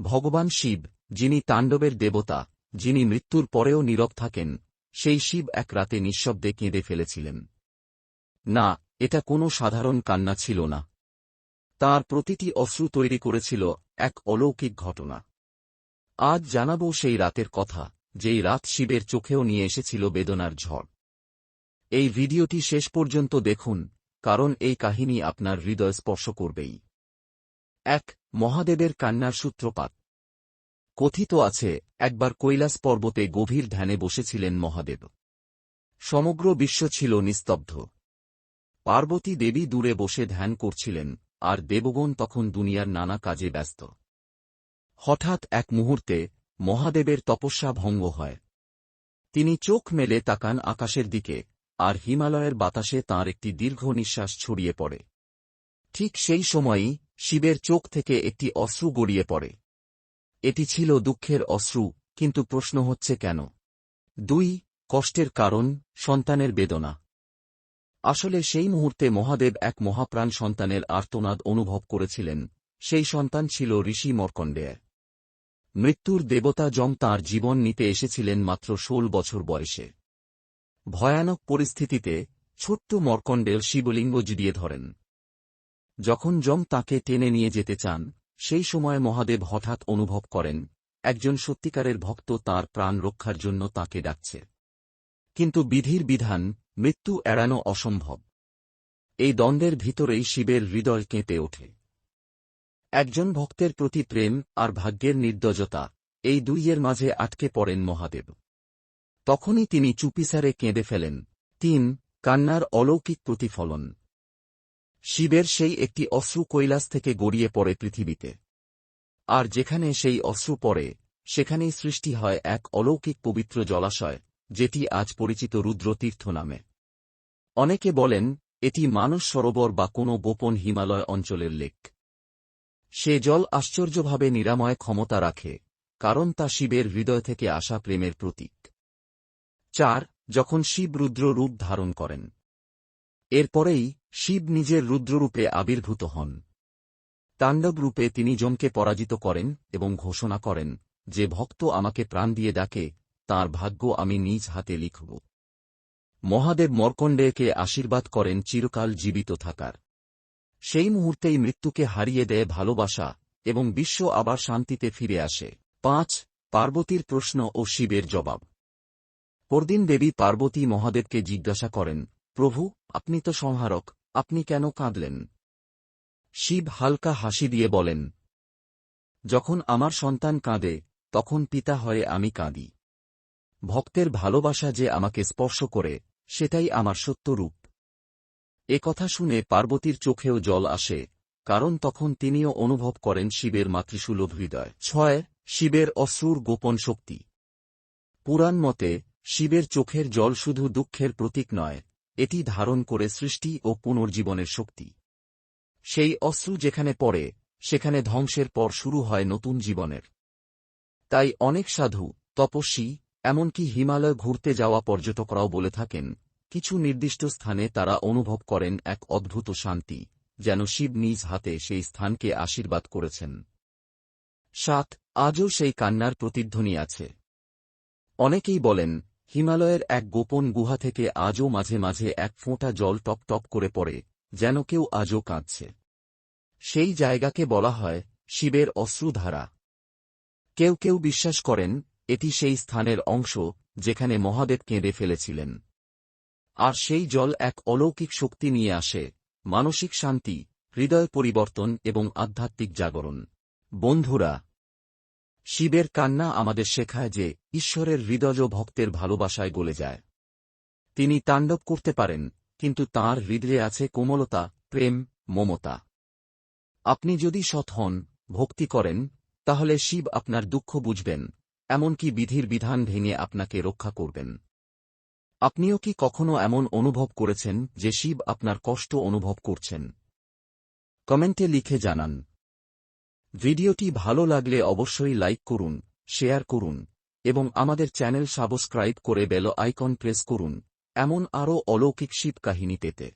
ভগবান শিব, যিনি তাণ্ডবের দেবতা, যিনি মৃত্যুর পরেও নীরব থাকেন, সেই শিব এক রাতে নিঃশব্দে কেঁদে ফেলেছিলেন। না, এটা কোনো সাধারণ কান্না ছিল না। তার প্রতিটি অশ্রু তৈরি করেছিল এক অলৌকিক ঘটনা। আজ জানাব সেই রাতের কথা, যেই রাত শিবের চোখেও নিয়ে এসেছিল বেদনার ঝড়। এই ভিডিওটি শেষ পর্যন্ত দেখুন, কারণ এই কাহিনী আপনার হৃদয় স্পর্শ করবেই। এক মহাদেবের কান্নার সূত্রপাত। কথিত আছে, একবার কৈলাস পর্বতে গভীর ধ্যানে বসেছিলেন মহাদেব। সমগ্র বিশ্ব ছিল নিস্তব্ধ। পার্বতী দেবী দূরে বসে ধ্যান করছিলেন, আর দেবগণ তখন দুনিয়ার নানা কাজে ব্যস্ত। হঠাৎ এক মুহূর্তে মহাদেবের তপস্যা ভঙ্গ হয়। তিনি চোখ মেলে তাকান আকাশের দিকে, আর হিমালয়ের বাতাসে তাঁর একটি দীর্ঘ নিঃশ্বাস ছড়িয়ে পড়ে। ঠিক সেই সময়ই শিবের চোখ থেকে একটি অশ্রু গড়িয়ে পড়ে। এটি ছিল দুঃখের অশ্রু, কিন্তু প্রশ্ন হচ্ছে কেন? দুই, কষ্টের কারণ, সন্তানের বেদনা। আসলে সেই মুহূর্তে মহাদেব এক মহাপ্রাণ সন্তানের আর্তনাদ অনুভব করেছিলেন, সেই সন্তান ছিল ঋষি মর্কণ্ডেয়। মৃত্যুর দেবতা যম তাঁর জীবন নিতে এসেছিলেন মাত্র ষোল বছর বয়সে। ভয়ানক পরিস্থিতিতে ছোট্ট মর্কণ্ডেল শিবলিঙ্গ জিডিয়ে ধরেন। যখন যম তাকে টেনে নিয়ে যেতে চান, সেই সময় মহাদেব হঠাৎ অনুভব করেন, একজন সত্যিকারের ভক্ত তার প্রাণ রক্ষার জন্য তাকে ডাকছে। কিন্তু বিধির বিধান, মৃত্যু এড়ানো অসম্ভব। এই দ্বন্দ্বের ভিতরেই শিবের হৃদয় কেঁপে ওঠে। একজন ভক্তের প্রতি প্রেম আর ভাগ্যের নির্দজতা এই দুইয়ের মাঝে আটকে পড়েন মহাদেব। তখনই তিনি চুপিসারে কেঁদে ফেলেন। তিন, কান্নার অলৌকিক প্রতিফলন। শিবের সেই একটি অশ্রু কৈলাস থেকে গড়িয়ে পড়ে পৃথিবীতে। আর যেখানে সেই অশ্রু পড়ে, সেখানেই সৃষ্টি হয় এক অলৌকিক পবিত্র জলাশয়, যেটি আজ পরিচিত রুদ্রতীর্থ নামে। অনেকে বলেন, এটি মানস সরোবর বা কোনো গোপন হিমালয় অঞ্চলের লেক। সে জল আশ্চর্যভাবে নিরাময় ক্ষমতা রাখে, কারণ তা শিবের হৃদয় থেকে আসা প্রেমের প্রতীক। চার, যখন শিব রুদ্র রূপ ধারণ করেন, এরপরেই শিব নিজের রুদ্ররূপে আবির্ভূত হন। তাণ্ডব রূপে তিনি যমকে পরাজিত করেন এবং ঘোষণা করেন যে ভক্ত আমাকে প্রাণ দিয়ে ডাকে, তার ভাগ্য আমি নিজ হাতে লিখব। মহাদেব মর্কণ্ডেয়কে আশীর্বাদ করেন চিরকাল জীবিত থাকার। সেই মুহূর্তেই মৃত্যুকে হারিয়ে দেয় ভালোবাসা এবং বিশ্ব আবার শান্তিতে ফিরে আসে। পাঁচ, পার্বতীর প্রশ্ন ও শিবের জবাব। পরদিন দেবী পার্বতী মহাদেবকে জিজ্ঞাসা করেন, প্রভু, আপনি তো সংহারক আপনি কেন কাঁদলেন? শিব হালকা হাসি দিয়ে বলেন, যখন আমার সন্তান কাঁদে, তখন পিতা হয়ে আমি কাঁদি। ভক্তের ভালোবাসা যে আমাকে স্পর্শ করে, সেটাই আমার সত্য রূপ। এ কথা শুনে পার্বতীর চোখেও জল আসে, কারণ তখন তিনিও অনুভব করেন শিবের মাতৃসুলভ হৃদয়। ছয়, শিবের অশ্রুর গোপন শক্তি। পুরাণ মতে, শিবের চোখের জল শুধু দুঃখের প্রতীক নয় এটি ধারণ করে সৃষ্টি ও পুনর্জীবনের শক্তি। সেই অশ্রু যেখানে পড়ে, সেখানে ধ্বংসের পর শুরু হয় নতুন জীবনের। তাই অনেক সাধু, তপস্বী, এমনকি হিমালয় ঘুরতে যাওয়া পর্যটকরাও বলে থাকেন, কিছু নির্দিষ্ট স্থানে তারা অনুভব করেন এক অদ্ভুত শান্তি, যেন শিব নিজ হাতে সেই স্থানকে আশীর্বাদ করেছেন। সাত, আজও সেই কান্নার প্রতিধ্বনি আছে। অনেকেই বলেন হিমালয়ের এক গোপন গুহা থেকে আজও মাঝে মাঝে এক ফোঁটা জল টপ টপ করে পড়ে, যেন কেউ আজও কাঁদছে। সেই জায়গাকে বলা হয় শিবের অশ্রুধারা। কেউ কেউ বিশ্বাস করেন, এটি সেই স্থানের অংশ যেখানে মহাদেব কেঁদে ফেলেছিলেন। আর সেই জল এক অলৌকিক শক্তি নিয়ে আসে, মানসিক শান্তি, হৃদয় পরিবর্তন এবং আধ্যাত্মিক জাগরণ। বন্ধুরা শিবের কান্না আমাদের শেখায় যে, ঈশ্বরের হৃদয় ভক্তের ভালোবাসায় গলে যায়। তিনি তাণ্ডব করতে পারেন, কিন্তু তাঁর হৃদয়ে আছে কোমলতা, প্রেম, মমতা। আপনি যদি সৎ হন, ভক্তি করেন, তাহলে শিব আপনার দুঃখ বুঝবেন, এমনকি বিধির বিধান ভেঙে আপনাকে রক্ষা করবেন। আপনিও কি কখনো এমন অনুভব করেছেন যে শিব আপনার কষ্ট অনুভব করছেন? কমেন্টে লিখে জানান। ভিডিওটি ভালো লাগলে অবশ্যই লাইক করুন, শেয়ার করুন, এবং আমাদের চ্যানেল সাবস্ক্রাইব করে বেল আইকন প্রেস করুন। এমন আরও অলৌকিক শিব কাহিনী পেতে।